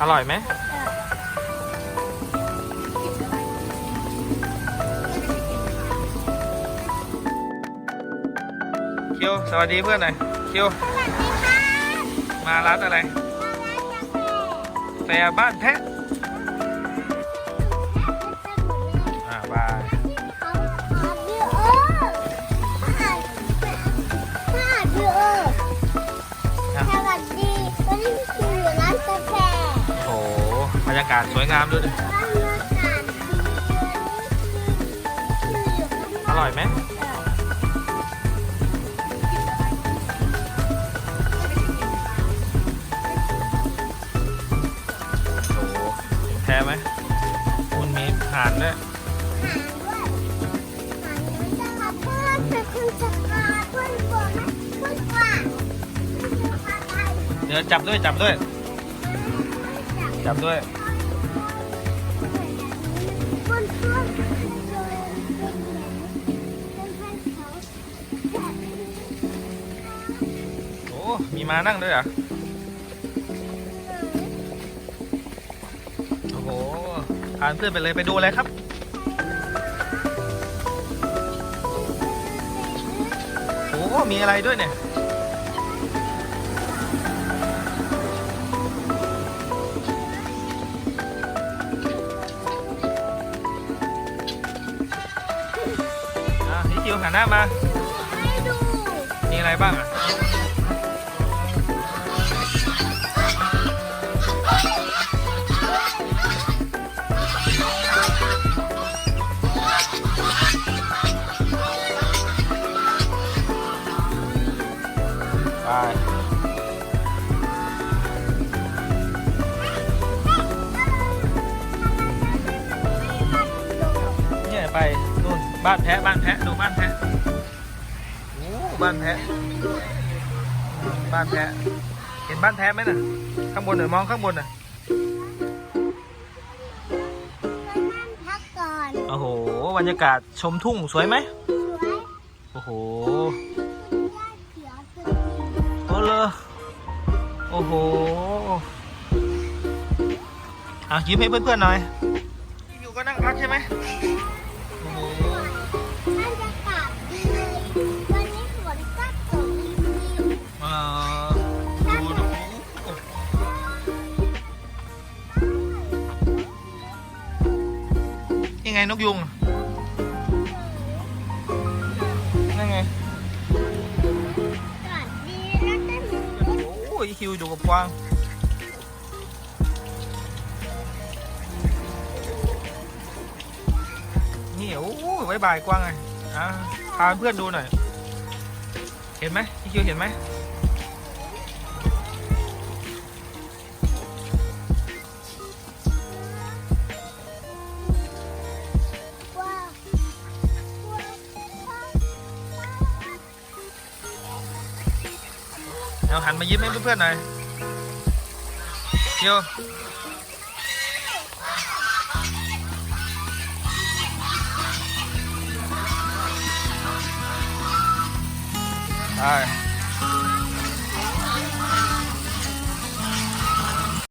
อร่อยไหมคิวสวัสดีเพื่อนหน่อยคิวสวัสดีค่ะมาร้านอะไรแฟร์บ้านแพะอ่าบาย รรยากาศสวยงามด้วยดิร้านเนื้อสัตว์คืออยู่ข้างนอกร่อยไหมโอ้โหแพ้ไหมมันมีห่านด้วยหาด้วยหาเนื้อจะมาเพื่อนเป็นคุณจะพาเพื่อนกลัวไหมเพื่อนกลัวเพื่อนจะพาไปเดี๋ยวจับด้วยจับด้วย จับด้วย อ้มีมานั่งด้วยเหรอโอ้โหพาเพื่อนไปเลยไปดูอะไรครับโอ้มีอะไรด้วยเนี่ยอะนี่คิวหันหน้ามาให้ดูมีอะไรบ้างอะ เนี่ยไปนู่นบ้านแพะบ้านแพะดูบ้านแพะโอ้บ้านแพะบ้านแพะเห็นบ้านแพะไหมน่ะ ข้างบนหน่อยมองข้างบนน่ะพักก่อน โอ้โหบรรยากาศชมทุ่งสวยไหม สวย โอ้โห เลยโอ้โหอะยิ้มให้เพื่อนๆหน่อยอยู่ก็นั่งพักใช่ไหมโอ้โหบรรยากาศดี ยคิวอยู่กับกวางนี่โอ้ยไว้บายกวางไงอะพาเพื่อนดูหน่อย เห็นไหมพี่คิวเห็นไหม เอาหันมายิ้มให้เพื่อนๆหน่อยคิวไป